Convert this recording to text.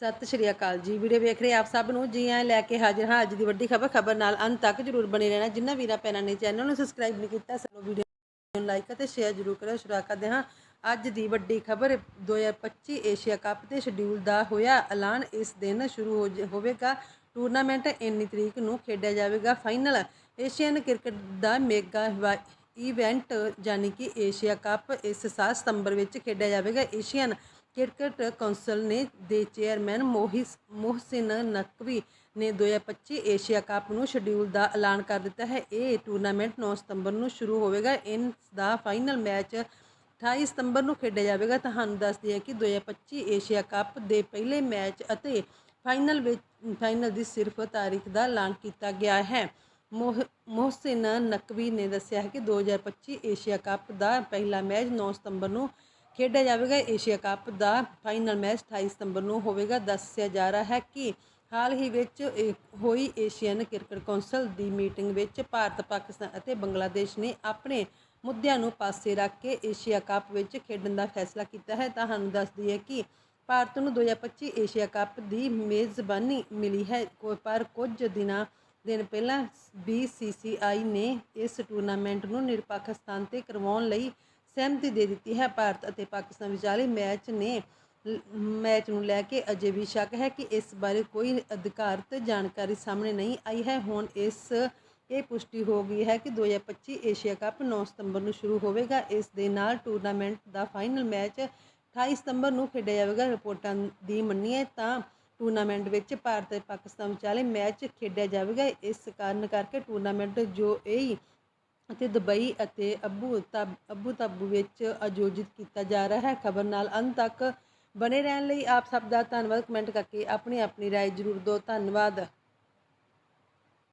ਸਤਿ ਸ਼੍ਰੀ ਅਕਾਲ ਜੀ। ਵੀਡੀਓ ਵੇਖ ਰਹੇ ਆਪ ਸਭ ਨੂੰ? ਜੀ ਆਇਆਂ ਲੈ ਕੇ ਹਾਜ਼ਰ ਹਾਂ ਅੱਜ ਦੀ ਵੱਡੀ ਖਬਰ। ਖਬਰ ਨਾਲ ਅੰਤ ਤੱਕ ਜਰੂਰ ਬਣੇ ਰਹਿਣਾ। ਜਿੰਨਾ ਵੀਰਾਂ ਭੈਣਾਂ ਨੇ ਚੈਨਲ ਨੂੰ ਸਬਸਕ੍ਰਾਈਬ ਨਹੀਂ ਕੀਤਾ ਸਾਨੂੰ ਵੀਡੀਓ ਨੂੰ ਲਾਈਕ ਅਤੇ ਸ਼ੇਅਰ ਜਰੂਰ ਕਰਿਓ ਸ਼ੁਰੂ ਕਰਦੇ ਹਾਂ ਅੱਜ ਦੀ ਵੱਡੀ ਖਬਰ। 2025 ਏਸ਼ੀਆ ਕੱਪ ਦੇ ਸ਼ਡਿਊਲ ਦਾ ਹੋਇਆ ਐਲਾਨ। ਇਸ ਦਿਨ ਸ਼ੁਰੂ ਹੋ ਜ- ਹੋਵੇਗਾ ਟੂਰਨਾਮੈਂਟ ਇੰਨੀ ਤਰੀਕ ਨੂੰ ਖੇਡਿਆ ਜਾਵੇਗਾ ਫਾਈਨਲ ਏਸ਼ੀਅਨ ਕ੍ਰਿਕਟ ਦਾ ਮੇਗਾ ਵਾ- ਇਵੈਂਟ ਯਾਨੀ ਕਿ ਏਸ਼ੀਆ ਕੱਪ ਇਸ ਸਾਲ ਸਤੰਬਰ ਵਿੱਚ ਖੇਡਿਆ ਜਾਵੇਗਾ। ਏਸ਼ੀਅਨ ਕ੍ਰਿਕਟ ਕੌਂਸਲ ਨੇ ਦੇ ਚੇਅਰਮੈਨ ਮੋਹਿਸ, ਮੋਹਸਿਨ ਨਕਵੀ ਨੇ 2025 ਏਸ਼ੀਆ ਕੱਪ ਨੂੰ ਸ਼ਡਿਊਲ ਦਾ ਐਲਾਨ ਕਰ ਦਿੱਤਾ ਹੈ। ਇਹ ਟੂਰਨਾਮੈਂਟ 9 ਸਤੰਬਰ ਨੂੰ ਸ਼ੁਰੂ ਹੋਵੇਗਾ। ਇਸ ਦਾ ਫਾਈਨਲ ਮੈਚ 28 ਸਤੰਬਰ ਨੂੰ ਖੇਡਿਆ ਜਾਵੇਗਾ। ਤੁਹਾਨੂੰ ਦੱਸ ਦਈਏ ਕਿ 2025 ਏਸ਼ੀਆ ਕੱਪ ਦੇ ਪਹਿਲੇ ਮੈਚ ਅਤੇ ਫਾਈਨਲ ਵਿੱਚ, ਫਾਈਨਲ ਦੀ ਸਿਰਫ ਤਾਰੀਖ ਦਾ ਐਲਾਨ ਕੀਤਾ ਗਿਆ ਹੈ। ਮੋਹ, ਮੋਹਸਿਨ ਨਕਵੀ ਨੇ ਦੱਸਿਆ ਹੈ ਕਿ 2025 ਏਸ਼ੀਆ ਕੱਪ ਦਾ ਪਹਿਲਾ ਮੈਚ 9 ਸਤੰਬਰ ਨੂੰ ਖੇਡਿਆ ਜਾਵੇਗਾ। ਏਸ਼ੀਆ ਕੱਪ ਦਾ ਫਾਈਨਲ ਮੈਚ 28 ਸਤੰਬਰ ਨੂੰ ਹੋਵੇਗਾ। ਦੱਸਿਆ ਜਾ ਰਿਹਾ ਹੈ ਕਿ ਹਾਲ ਹੀ ਵਿੱਚ ਇਹ ਹੋਈ ਏਸ਼ੀਅਨ ਕ੍ਰਿਕਟ ਕੌਂਸਲ ਦੀ ਮੀਟਿੰਗ ਵਿੱਚ ਭਾਰਤ, ਪਾਕਿਸਤਾਨ ਅਤੇ ਬੰਗਲਾਦੇਸ਼ ਨੇ ਆਪਣੇ ਮੁੱਦਿਆਂ ਨੂੰ ਪਾਸੇ ਰੱਖ ਕੇ ਏਸ਼ੀਆ ਕੱਪ ਵਿੱਚ ਖੇਡਣ ਦਾ ਫੈਸਲਾ ਕੀਤਾ ਹੈ। ਤੁਹਾਨੂੰ ਸਾਨੂੰ ਦੱਸ ਦਈਏ ਕਿ ਭਾਰਤ ਨੂੰ 2025 ਏਸ਼ੀਆ ਕੱਪ ਦੀ ਮੇਜ਼ਬਾਨੀ ਮਿਲੀ ਹੈ। ਪਰ ਕੁਝ ਦਿਨਾਂ, ਦਿਨ ਪਹਿਲਾਂ BCCI ਨੇ ਇਸ ਟੂਰਨਾਮੈਂਟ ਨੂੰ ਨਿਰਪੱਖ ਸਥਾਨ ਤੇ ਕਰਵਾਉਣ ਲਈ ਸਹਿਮਤੀ ਦੇ ਦਿੱਤੀ ਹੈ। ਭਾਰਤ ਅਤੇ ਪਾਕਿਸਤਾਨ ਵਿਚਾਲੇ ਮੈਚ ਨੇ ਮੈਚ ਨੂੰ ਲੈ ਕੇ ਅਜੇ ਵੀ ਸ਼ੱਕ ਹੈ ਕਿ ਇਸ ਬਾਰੇ ਕੋਈ ਅਧਿਕਾਰਤ ਜਾਣਕਾਰੀ ਸਾਹਮਣੇ ਨਹੀਂ ਆਈ ਹੈ। ਹੁਣ ਇਸ, ਇਹ ਪੁਸ਼ਟੀ ਹੋ ਗਈ ਹੈ ਕਿ 2025 ਏਸ਼ੀਆ ਕੱਪ 9 ਸਤੰਬਰ ਨੂੰ ਸ਼ੁਰੂ ਹੋਵੇਗਾ। ਇਸ ਦੇ ਨਾਲ ਟੂਰਨਾਮੈਂਟ ਦਾ ਫਾਈਨਲ ਮੈਚ 28 ਸਤੰਬਰ ਨੂੰ ਖੇਡਿਆ ਜਾਵੇਗਾ। ਰਿਪੋਰਟਾਂ ਦੀ ਮੰਨੀਏ ਤਾਂ ਟੂਰਨਾਮੈਂਟ ਵਿੱਚ ਭਾਰਤ ਅਤੇ ਪਾਕਿਸਤਾਨ ਵਿਚਾਲੇ ਮੈਚ ਖੇਡਿਆ ਜਾਵੇਗਾ। ਇਸ ਕਾਰਨ ਕਰਕੇ ਟੂਰਨਾਮੈਂਟ ਜੋ ਇਹ ਅਤੇ ਦੁਬਈ ਅਤੇ ਅਬੂ ਤਬ ਅਬੂ ਤਾਬੂ ਵਿੱਚ ਆਯੋਜਿਤ ਕੀਤਾ ਜਾ ਰਿਹਾ ਹੈ ਖਬਰ ਨਾਲ ਅੰਤ ਤੱਕ ਬਣੇ ਰਹਿਣ ਲਈ ਆਪ ਸਭ ਦਾ ਧੰਨਵਾਦ ਕਮੈਂਟ ਕਰਕੇ ਆਪਣੀ ਆਪਣੀ رائے ਜ਼ਰੂਰ ਦਿਓ ਧੰਨਵਾਦ